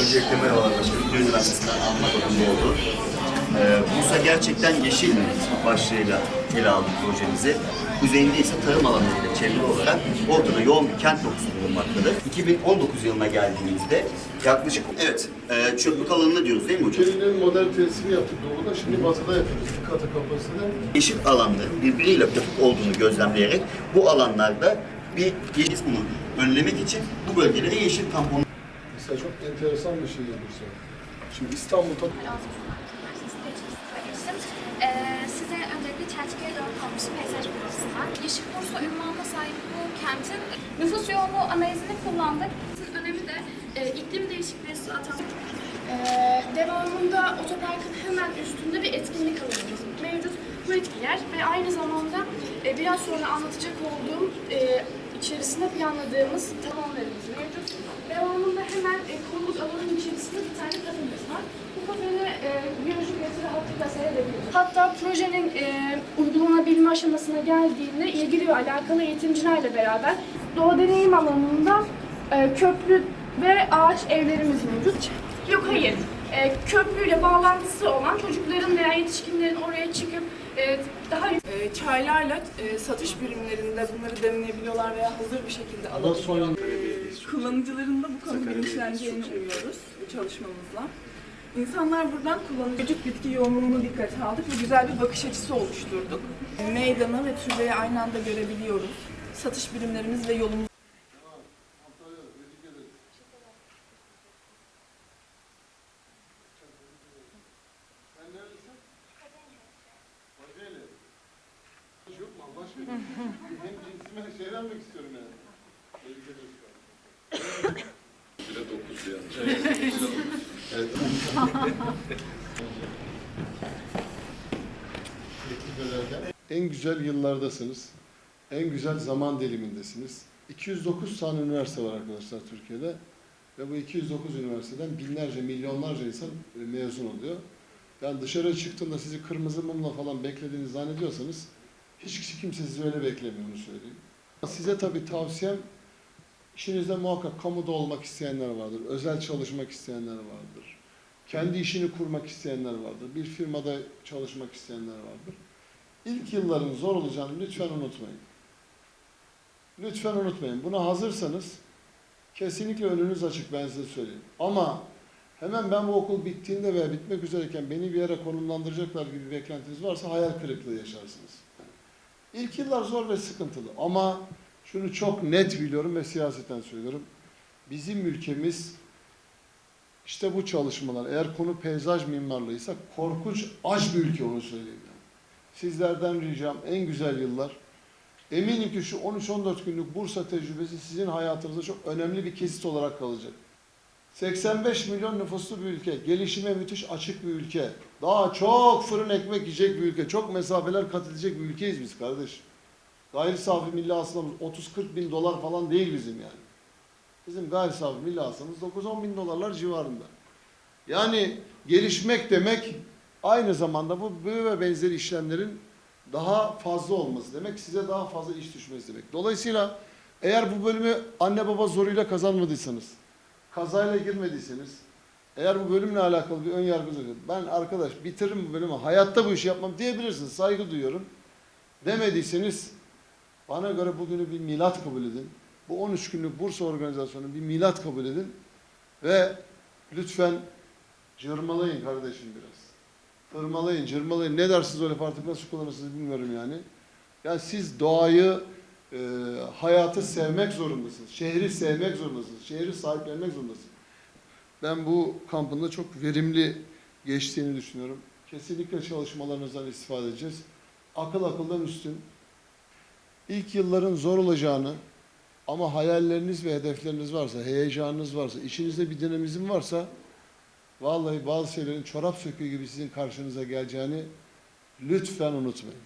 Öncelikle merhabalar. Ünlü Üniversitesi'nden Alman Okulu'nda oldu. Ee, Bursa gerçekten yeşil mi başlığıyla ele aldık projemizi. Kuzeyinde ise tarım alanlarıyla çevrili olarak ortada yoğun bir kent dokusu bulunmaktadır. 2019 yılına geldiğimizde yaklaşık evet e, çöplük alanını diyoruz değil mi hocam? Ülkenin modern tesisini yaptık doğuda, şimdi batıda yapıyoruz. İki katı kapasitede. yeşil alanların birbiriyle yapık olduğunu gözlemleyerek bu alanlarda bir yeşil bunu önlemek için bu bölgelere yeşil tampon Mesela çok enteresan bir şey yapmışlar. Şimdi İstanbul'da Ee, size öncelikle Çerçeğe 4 komşu peyzaj burasından. Yeşil Bursa ünvanına sahip bu kentin nüfus yoğunluğu analizini kullandık. Önemi de e, iklim değişikliği zaten Ee, devamında otoparkın hemen üstünde bir etkinlik alanımız mevcut. Bu etkinlikler ve aynı zamanda e, biraz sonra anlatacak olduğum e, içerisinde planladığımız tamamlarımız mevcut. Devamında hemen e, konuluk alanın içerisinde bir tane kafemiz var. Bu kafede e, biyolojik üretimi rahatlıkla seyredebiliyoruz. Hatta projenin e, uygulanabilme aşamasına geldiğinde ilgili ve alakalı eğitimcilerle beraber doğa deneyim alanında e, köprü ve ağaç evlerimiz mevcut. Yok hayır. E, köprüyle bağlantısı olan çocukların veya yetişkinlerin oraya çıkıp e, daha E, çaylarla e, satış birimlerinde bunları demleyebiliyorlar veya hazır bir şekilde alabiliyorlar. E, kullanıcıların da bu konu bilinçleneceğini umuyoruz bu çalışmamızla. İnsanlar buradan kullanıcı vücut bitki yoğunluğunu dikkate aldık ve güzel bir bakış açısı oluşturduk. Meydanı ve türleri aynı anda görebiliyoruz. Satış birimlerimiz ve yolumuz. Yok mu Allah aşkına? Hem cinsime şey vermek istiyorum yani. Bire dokuz yani. Evet. En güzel yıllardasınız. En güzel zaman dilimindesiniz. 209 tane üniversite var arkadaşlar Türkiye'de. Ve bu 209 üniversiteden binlerce, milyonlarca insan e, mezun oluyor. Yani dışarı çıktığında sizi kırmızı mumla falan beklediğini zannediyorsanız hiç kimse sizi öyle beklemiyor onu söyleyeyim. Size tabii tavsiyem işinizde muhakkak kamuda olmak isteyenler vardır. Özel çalışmak isteyenler vardır. Kendi işini kurmak isteyenler vardır. Bir firmada çalışmak isteyenler vardır. İlk yılların zor olacağını lütfen unutmayın. Lütfen unutmayın. Buna hazırsanız kesinlikle önünüz açık ben size söyleyeyim. Ama hemen ben bu okul bittiğinde veya bitmek üzereyken beni bir yere konumlandıracaklar gibi beklentiniz varsa hayal kırıklığı yaşarsınız. İlk yıllar zor ve sıkıntılı ama şunu çok net biliyorum ve siyaseten söylüyorum. Bizim ülkemiz işte bu çalışmalar eğer konu peyzaj mimarlığıysa korkunç aç bir ülke onu söyleyeyim. Sizlerden ricam en güzel yıllar Eminim ki şu 13-14 günlük Bursa tecrübesi sizin hayatınızda çok önemli bir kesit olarak kalacak. 85 milyon nüfuslu bir ülke, gelişime müthiş açık bir ülke, daha çok fırın ekmek yiyecek bir ülke, çok mesafeler kat edecek bir ülkeyiz biz kardeş. Gayri safi milli hasılamız 30-40 bin dolar falan değil bizim yani. Bizim gayri safi milli hasılamız 9-10 bin dolarlar civarında. Yani gelişmek demek aynı zamanda bu bu ve benzeri işlemlerin daha fazla olması demek, size daha fazla iş düşmesi demek. Dolayısıyla eğer bu bölümü anne baba zoruyla kazanmadıysanız, kazayla girmediyseniz, eğer bu bölümle alakalı bir ön yargınız ben arkadaş bitiririm bu bölümü, hayatta bu işi yapmam diyebilirsiniz, saygı duyuyorum. Demediyseniz, bana göre bugünü bir milat kabul edin. Bu 13 günlük Bursa organizasyonu bir milat kabul edin. Ve lütfen cırmalayın kardeşim biraz. Tırmalayın, cırmalayın. Ne dersiniz öyle artık nasıl kullanırsınız bilmiyorum yani. Yani siz doğayı, e, hayatı sevmek zorundasınız. Şehri sevmek zorundasınız. Şehri sahiplenmek zorundasınız. Ben bu kampında çok verimli geçtiğini düşünüyorum. Kesinlikle çalışmalarınızdan istifade edeceğiz. Akıl akıldan üstün. İlk yılların zor olacağını ama hayalleriniz ve hedefleriniz varsa, heyecanınız varsa, içinizde bir dinamizm varsa Vallahi bazı şeylerin çorap söküğü gibi sizin karşınıza geleceğini lütfen unutmayın.